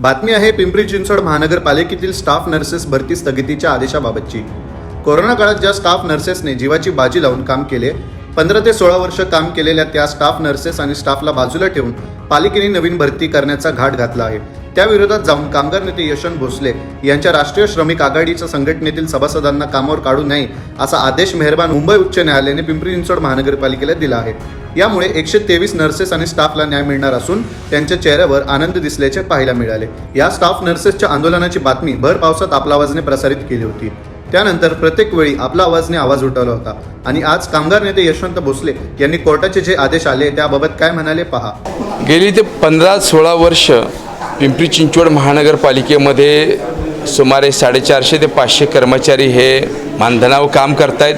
बातमी आहे पिंपरी चिंचवड महानगरपालिकेतील स्टाफ नर्सेस भरती स्थगितीच्या आदेशाबाबतची. कोरोना काळात ज्या स्टाफ नर्सेसने जीवाची बाजी लावून काम केले पंधरा ते सोळा वर्ष काम केलेल्या त्या स्टाफ नर्सेस आणि स्टाफला बाजूला ठेवून पालिकेने नवीन भरती करण्याचा घाट घातला आहे. त्याविरोधात जाऊन कामगार नेते यशवंत भोसले यांच्या राष्ट्रीय श्रमिक आघाडीच्या संघटनेतील सभासदांना कामावर काढू नये असा आदेश मेहरबान मुंबई उच्च न्यायालयाने पिंपरी चिंचवड महानगरपालिकेला दिला आहे. यामुळे एकशे तेवीस नर्सेस आणि स्टाफला न्याय मिळणार असून त्यांच्या चेहऱ्यावर आनंद दिसल्याचे पाहायला मिळाले. या स्टाफ नर्सेसच्या आंदोलनाची बातमी भर पावसात आपला आवाजने प्रसारित केली होती. त्यानंतर प्रत्येक वेळी आपला आवाजने आवाज उठवला होता. आणि आज कामगार नेते यशवंत भोसले यांनी कोर्टाचे जे आदेश आले त्याबाबत काय म्हणाले पहा. गेली ते पंधरा सोळा वर्ष पिंपरी चिंचवड महानगरपालिकेमध्ये सुमारे साडेचारशे ते पाचशे कर्मचारी हे मानधनावर काम करतायत.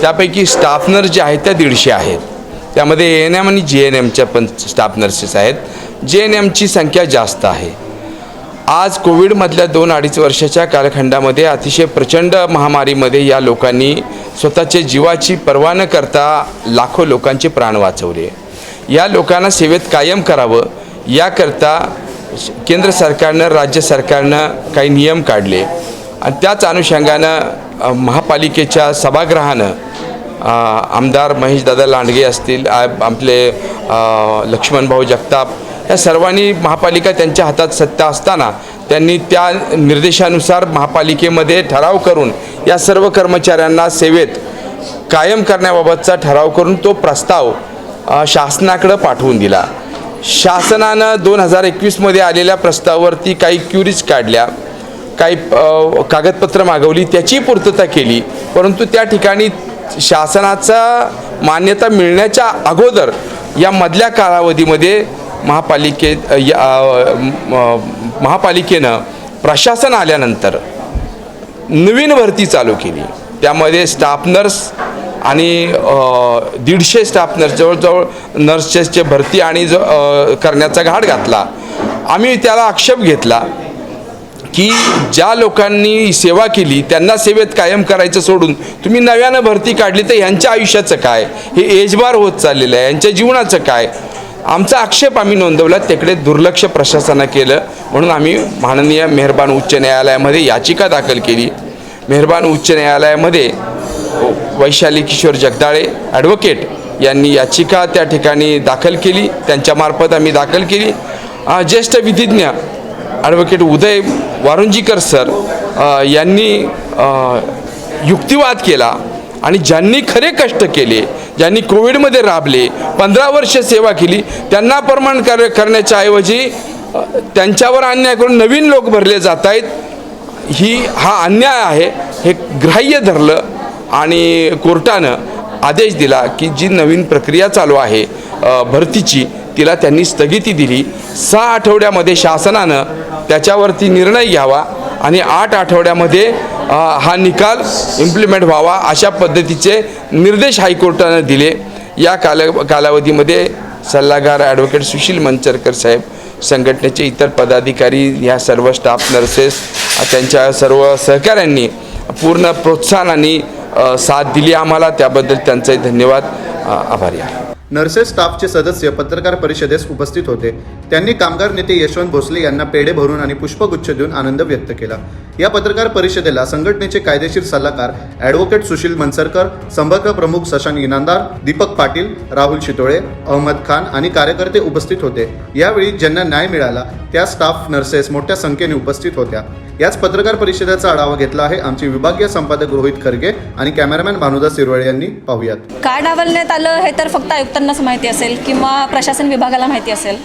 त्यापैकी स्टाफ नर्स जे आहेत त्या दीडशे आहेत. त्यामध्ये ए एन एम आणि जे एन एमच्या पण स्टाफ नर्सेस आहेत. जे एन एमची संख्या जास्त आहे. आज कोविडमधल्या दोन अडीच वर्षाच्या कालखंडामध्ये अतिशय प्रचंड महामारीमध्ये या लोकांनी स्वतःच्या जीवाची पर्वा न करता लाखो लोकांचे प्राण वाचवले. या लोकांना सेवेत कायम करावं. याकरता केंद्र सरकारनं राज्य सरकारनं काही नियम काढले. आणि त्याच अनुषंगानं महापालिकेच्या सभागृहानं आमदार महेशदादा लांडगे असतील आपले लक्ष्मणभाऊ जगताप या सर्वांनी महापालिका त्यांच्या हातात सत्ता असताना त्यांनी त्या निर्देशानुसार महापालिकेमध्ये ठराव करून या सर्व कर्मचाऱ्यांना सेवेत कायम करण्याबाबतचा ठराव करून तो प्रस्ताव शासनाकडं पाठवून दिला. शासनानं दोन हजार एकवीसमध्ये आलेल्या प्रस्तावावरती काही क्युरीज काढल्या काही कागदपत्र मागवली त्याची पूर्तता केली. परंतु त्या ठिकाणी शासनाचा मान्यता मिळण्याच्या अगोदर या मधल्या कालावधीमध्ये महापालिकेत या महापालिकेनं प्रशासन आल्यानंतर नवीन भरती चालू केली. त्यामध्ये स्टाफ नर्स आणि दीडशे स्टाफ नर्स जवळजवळ नर्सेसचे भरती आणि ज करण्याचा घाट घातला. आम्ही त्याला आक्षेप घेतला की ज्या लोकांनी सेवा केली त्यांना सेवेत कायम करायचं सोडून तुम्ही नव्यानं भरती काढली तर यांच्या आयुष्याचं काय? हे एजबार होत चाललेलं आहे यांच्या जीवनाचं काय? आमचा आक्षेप आम्ही नोंदवला तिकडे दुर्लक्ष प्रशासनानं केलं. म्हणून आम्ही माननीय मेहरबान उच्च न्यायालयामध्ये याचिका दाखल केली. मेहरबान उच्च न्यायालयामध्ये वैशाली किशोर जगदाळे ॲडव्होकेट यांनी याचिका त्या ठिकाणी दाखल केली. त्यांच्यामार्फत आम्ही दाखल केली. ज्येष्ठ विधिज्ञ ॲडव्होकेट उदय वारुंजीकर सर यांनी युक्तिवाद केला आणि ज्यांनी खरे कष्ट केले ज्यांनी कोविडमध्ये राबले पंधरा वर्ष सेवा केली त्यांना प्रमाण कर करण्याच्या ऐवजी त्यांच्यावर अन्याय करून नवीन लोक भरले जात आहेत. ही हा अन्याय आहे. हे ग्राह्य धरलं. आणि कोर्टानं आदेश दिला की जी नवीन प्रक्रिया चालू आहे भरतीची तिला त्यांनी स्थगिती दिली. सहा आठवड्यामध्ये शासनानं त्याच्यावरती निर्णय घ्यावा आणि आठ आठवड्यामध्ये हा निकाल इम्प्लिमेंट व्हावा अशा पद्धतीचे निर्देश हायकोर्टानं दिले. या काल कालावधीमध्ये सल्लागार ॲडव्होकेट सुशील मंचरकर साहेब संघटनेचे इतर पदाधिकारी ह्या सर्व स्टाफ नर्सेस त्यांच्या सर्व सहकाऱ्यांनी पूर्ण प्रोत्साहन आणि साथ दिली आम्हाला. त्याबद्दल त्यांचाही धन्यवाद. आभारी आहे. नर्सेस स्टाफचे सदस्य पत्रकार परिषदेस उपस्थित होते. त्यांनी कामगार नेते यशवंत भोसले यांना पेढे भरून आणि पुष्पगुच्छ देऊन आनंद व्यक्त केला. या पत्रकार परिषदेला संघटनेचे कायदेशीर सल्लागार ॲडव्होकेट सुशील मनसरकर संपर्क प्रमुख सशांक इनामदार दीपक पाटील राहुल शितोळे अहमद खान आणि कार्यकर्ते उपस्थित होते. यावेळी ज्यांना न्याय मिळाला त्या स्टाफ नर्सेस मोठ्या संख्येने उपस्थित होत्या. याच पत्रकार परिषदेचा आढावा घेतला आहे आमचे विभागीय संपादक रोहित खरगे आणि कॅमेरामॅन भानुदास सिरवळे यांनी पाहूयात. काय डावलण्यात आलं हे तर फक्त त्यांनाच माहिती असेल किंवा प्रशासन विभागाला माहिती असेल.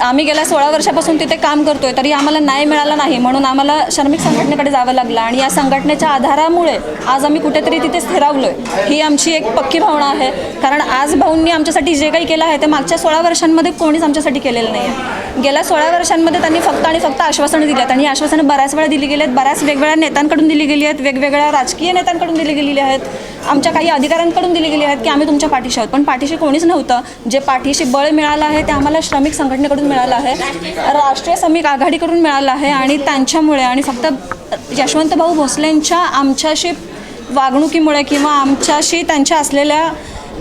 आम्ही गेल्या सोळा वर्षापासून तिथे काम करतोय तरी आम्हाला न्याय मिळाला नाही. म्हणून आम्हाला श्रमिक संघटनेकडे जावं लागलं आणि या संघटनेच्या आधारामुळे आज आम्ही कुठेतरी तिथे स्थिरावलोय. ही आमची एक पक्की भावना आहे. कारण आज भाऊंनी आमच्यासाठी जे काही केलं आहे ते मागच्या सोळा वर्षांमध्ये कोणीच आमच्यासाठी केलेलं नाही आहे गेल्या सोळा वर्षांमध्ये त्यांनी फक्त आणि फक्त आश्वासनं दिली आहेत. आणि आश्वासनं बऱ्याच वेळा दिली गेली आहेत. बऱ्याच वेगवेगळ्या नेत्यांकडून दिली गेली आहेत. वेगवेगळ्या राजकीय नेत्यांकडून दिली गेलेली आहेत. आमच्या काही अधिकाऱ्यांकडून दिली गेली आहेत की आम्ही तुमच्या पाठीशी आहोत. पण पाठीशी कोणीच नव्हतं. जे पाठीशी बळ मिळालं आहे ते आम्हाला श्रमिक संघटनेकडून मिळालं आहे. राष्ट्रीय श्रमिक आघाडीकडून मिळालं आहे आणि त्यांच्यामुळे आणि फक्त यशवंतभाऊ भोसलेंच्या आमच्याशी वागणुकीमुळे किंवा आमच्याशी त्यांच्या असलेल्या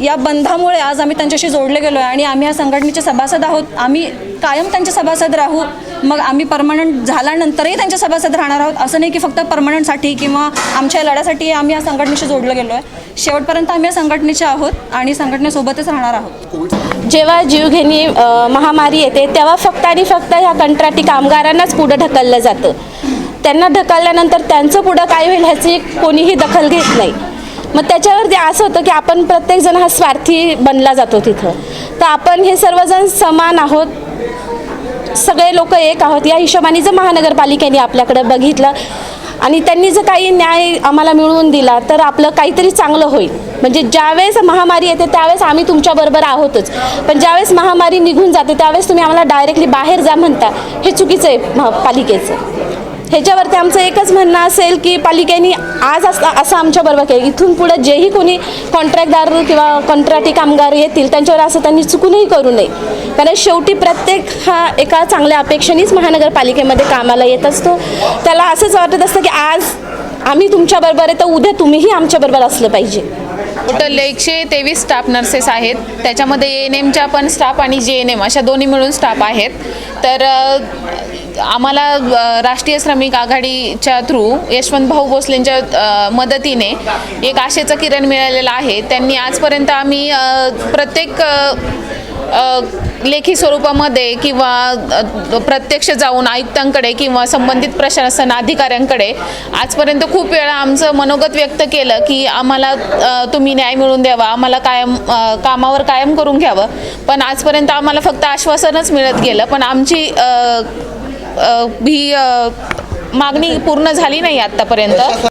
या बंधामुळे आज आम्ही त्यांच्याशी जोडले गेलो आहे आणि आम्ही या संघटनेचे सभासद आहोत. आम्ही कायम त्यांचे सभासद राहू. मग आम्ही परमनंट झाल्यानंतरही त्यांच्या सभासद राहणार आहोत. असं नाही की फक्त परमनंटसाठी किंवा आमच्या लढ्यासाठी आम्ही या संघटनेशी जोडलं गेलो आहे. शेवटपर्यंत आम्ही या संघटनेचे आहोत आणि संघटनेसोबतच राहणार आहोत. जेव्हा जीवघेणी महामारी येते तेव्हा फक्त आणि फक्त ह्या कंत्राटी कामगारांनाच पुढं ढकललं जातं. त्यांना ढकलल्यानंतर त्यांचं पुढं काय होईल ह्याची कोणीही दखल घेत नाही. मग त्याच्यावरती असं होतं की आपण प्रत्येकजण हा स्वार्थी बनला जातो तिथं. तर आपण हे सर्वजण समान आहोत. सगळे लोक एक आहोत. या हिशोबाने जर महानगरपालिकेने आपल्याकडे बघितलं आणि त्यांनी जर काही न्याय आम्हाला मिळवून दिला तर आपलं काहीतरी चांगलं होईल. म्हणजे ज्यावेळेस महामारी येते त्यावेळेस आम्ही तुमच्याबरोबर आहोतच. पण ज्यावेळेस महामारी निघून जाते त्यावेळेस तुम्ही आम्हाला डायरेक्टली बाहेर जा म्हणता हे चुकीचं आहे पालिकेचं ह्याच्यावरती आमचं एकच म्हणणं असेल की पालिकेने आज असं असं आमच्याबरोबर केलं. इथून पुढे जेही कोणी कॉन्ट्रॅक्टदार किंवा कंत्राटी कामगार येतील त्यांच्यावर असं त्यांनी चुकूनही करू नये. कारण शेवटी प्रत्येक हा एका चांगल्या अपेक्षेनेच महानगरपालिकेमध्ये कामाला येत असतो. त्याला असंच वाटत असतं की आज आम्ही तुमच्याबरोबर आहे तर उद्या तुम्हीही आमच्याबरोबर असलं पाहिजे. टोटल एकशे तेवीस स्टाफ नर्सेस आहेत. त्याच्यामध्ये एन एमच्या पण स्टाफ आणि जे एन एम अशा दोन्ही मिळून स्टाफ आहेत. तर आम्हाला राष्ट्रीय श्रमिक आघाडीच्या थ्रू यशवंत भाऊ भोसलेंच्या मदतीने एक आशेचं किरण मिळालेलं आहे. त्यांनी आजपर्यंत आम्ही प्रत्येक लेखी स्वरूपामध्ये किंवा प्रत्यक्ष जाऊन आयुक्तांकडे किंवा संबंधित प्रशासन अधिकाऱ्यांकडे आजपर्यंत खूप वेळा आमचं मनोगत व्यक्त केलं की आम्हाला तुम्ही न्याय मिळवून द्यावा आम्हाला कायम कामावर कायम करून घ्यावं. पण आजपर्यंत आम्हाला फक्त आश्वासनच मिळत गेलं. पण आमची ही मागणी पूर्ण झाली नाही आत्तापर्यंत